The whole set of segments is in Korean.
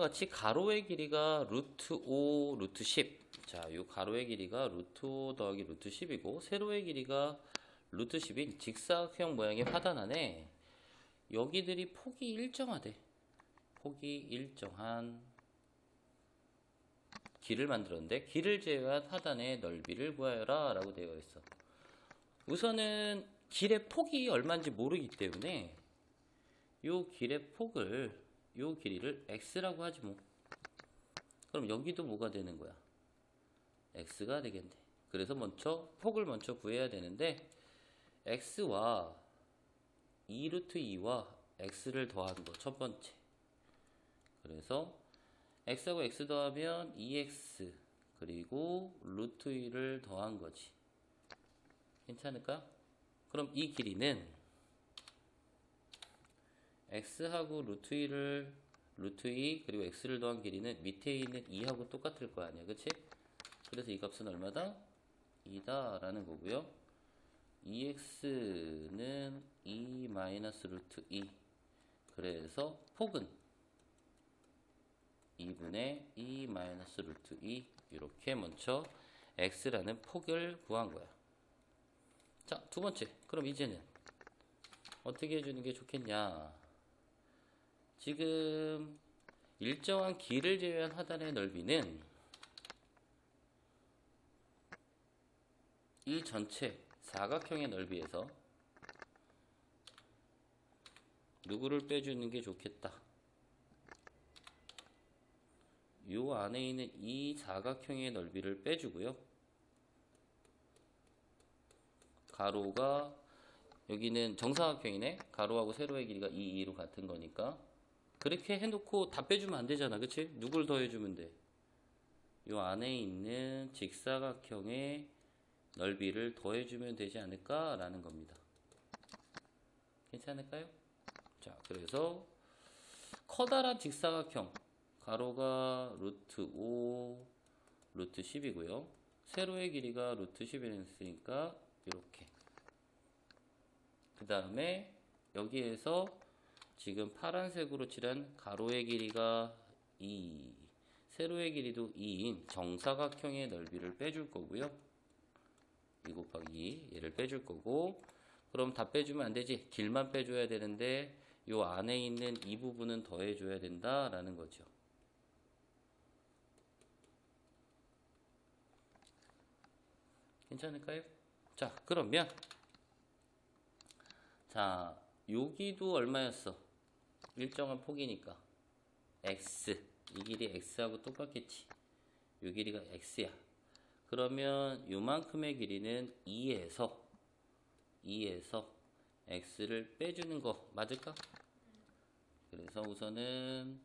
같이 가로의 길이가 루트 5, 루트 10. 자, 요 가로의 길이가 루트 5 더하기 루트 10이고, 세로의 길이가 루트 10인 직사각형 모양의 화단 안에 여기들이 폭이 일정하대. 폭이 일정한 길을 만들었는데, 길을 제외한 화단의 넓이를 구하여라 라고 되어 있어. 우선은 길의 폭이 얼마인지 모르기 때문에, 요 길의 폭을 요 길이를 x라고 하지 뭐. 그럼 여기도 뭐가 되는 거야? x가 되겠네. 그래서 먼저 폭을 먼저 구해야 되는데 x와 2루트 2와 x를 더하는 거첫 번째. 그래서 x하고 x 더하면 2x 그리고 루트 2를 더한 거지. 괜찮을까? 그럼 이 길이는 x하고 루트 2를 루트 2 그리고 x를 더한 길이는 밑에 있는 2하고 똑같을 거 아니야. 그치? 그래서 이 값은 얼마다? 2다 라는 거고요. 2x는 2 마이너스 루트 2 그래서 폭은 2분의 2 마이너스 루트 2 이렇게 먼저 x라는 폭을 구한 거야. 자 두 번째. 그럼 이제는 어떻게 해주는 게 좋겠냐 지금 일정한 길을 제외한 하단의 넓이는 이 전체 사각형의 넓이에서 누구를 빼주는 게 좋겠다. 요 안에 있는 이 사각형의 넓이를 빼주고요. 가로가 여기는 정사각형이네. 가로하고 세로의 길이가 2, 2로 같은 거니까 그렇게 해놓고 다 빼주면 안 되잖아. 그치? 누굴 더해주면 돼? 요 안에 있는 직사각형의 넓이를 더해주면 되지 않을까라는 겁니다. 괜찮을까요? 자, 그래서 커다란 직사각형 가로가 루트 5, 루트 10이고요. 세로의 길이가 루트 10이었으니까 이렇게. 그 다음에 여기에서 지금 파란색으로 칠한 가로의 길이가 2, 세로의 길이도 2인 정사각형의 넓이를 빼줄 거고요. 2 곱하기 2 얘를 빼줄 거고 그럼 다 빼주면 안 되지. 길만 빼줘야 되는데 요 안에 있는 이 부분은 더해줘야 된다라는 거죠. 괜찮을까요? 자, 그러면 자, 여기도 얼마였어? 일정한 폭이니까 x 이 길이 x하고 똑같겠지. 요 길이가 x야. 그러면 요만큼의 길이는 2에서 2에서 x를 빼주는 거 맞을까? 그래서 우선은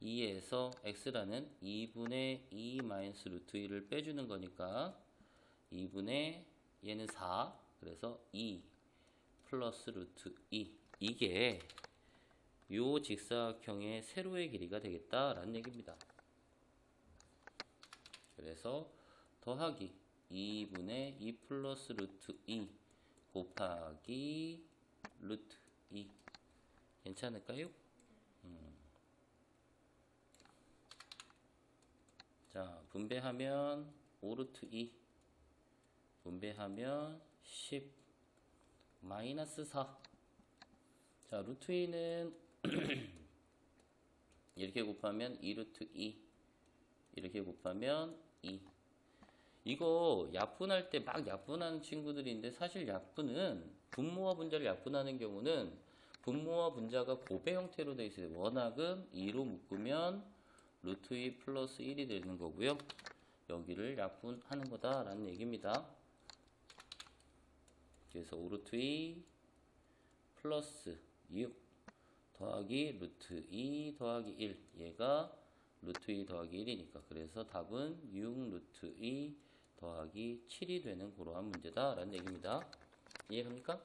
2에서 x라는 2분의 2 마이너스 루트 2를 빼주는 거니까 2분의 얘는 4 그래서 2 플러스 루트 2 이게 요 직사각형의 세로의 길이가 되겠다라는 얘기입니다. 그래서 더하기 2분의 2 플러스 루트 2 곱하기 루트 2 괜찮을까요? 음. 자 분배하면 5루트 2 분배하면 10 마이너스 4 자, 루트 2는 이렇게 곱하면 2루트 2 이렇게 곱하면 2 이거 약분할 때 막 약분하는 친구들인데 사실 약분은 분모와 분자를 약분하는 경우는 분모와 분자가 곱의 형태로 되어 있어요. 워낙은 2로 묶으면 루트 2 플러스 1이 되는 거고요. 여기를 약분하는 거다라는 얘기입니다. 그래서 5루트 2 플러스 6 더하기 루트 2 더하기 1 얘가 루트 2 더하기 1이니까. 그래서 답은 6 루트 2 더하기 7이 되는 그러한 문제다 라는 얘기입니다. 이해합니까?